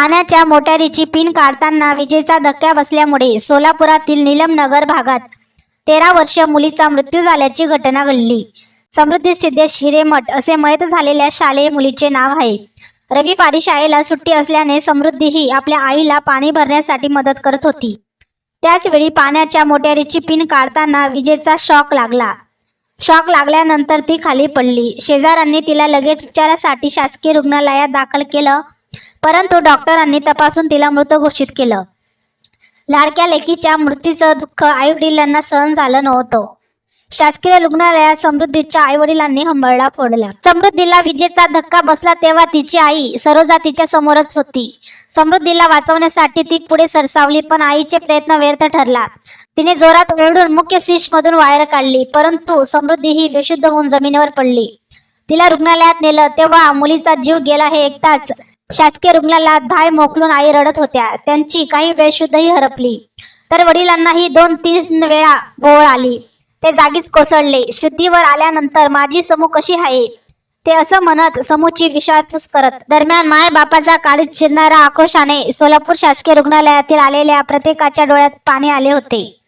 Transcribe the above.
पाण्याच्या मोटारीची पिन काढताना विजेचा धक्का बसल्यामुळे सोलापुरातील निलमनगर भागात तेरा वर्ष मुलीचा मृत्यू झाल्याची घटना घडली. समृद्धी सिद्धेश हिरेमठ असे मयत झालेल्या शालेय मुलीचे नाव आहे. रविवारी शाळेला सुट्टी असल्याने समृद्धी ही आपल्या आईला पाणी भरण्यासाठी मदत करत होती. त्याचवेळी पाण्याच्या मोटारीची पिन काढताना विजेचा शॉक लागला. शॉक लागल्यानंतर ती खाली पडली. शेजाऱ्यांनी तिला लगेच उपचारासाठी शासकीय रुग्णालयात दाखल केलं. परंतु डॉक्टरांनी तपासून तिला मृत घोषित केलं. लाडक्या लेकीच्या मृत्यूचं दुःख आईवडिलांना सहन झालं नव्हतं. शासकीय रुग्णालयात समृद्धीच्या आईवडिलांनी हंबरडा फोडला. समृद्धीला विजेचा धक्का बसला तेव्हा तिची आई सरोजा तिच्या समोरच होती. समृद्धीला वाचवण्यासाठी ती पुढे सरसावली पण आईचे प्रयत्न व्यर्थ ठरला. तिने जोरात ओरडून मुख्य मधून वायर काढली परंतु समृद्धी ही बेशुद्ध होऊन जमिनीवर पडली. तिला रुग्णालयात नेलं तेव्हा मुलीचा जीव गेला हे ऐकताच शासकीय रुग्णालयात धाय मोकलून आई रडत होत्या. त्यांची काही वेळ शुद्धही हरपली. तर वडिलांनाही दोन तीन वेळा भोवळ आली. ते जागीच कोसळले. शुद्धीवर आल्यानंतर माझी समू कशी आहे? ते असं म्हणत समूची विचारपूस करत दरम्यान माय बापाचा काळीत शिरणाऱ्या आक्रोशाने सोलापूर शासकीय रुग्णालयातील आलेल्या प्रत्येकाच्या डोळ्यात पाणी आले होते.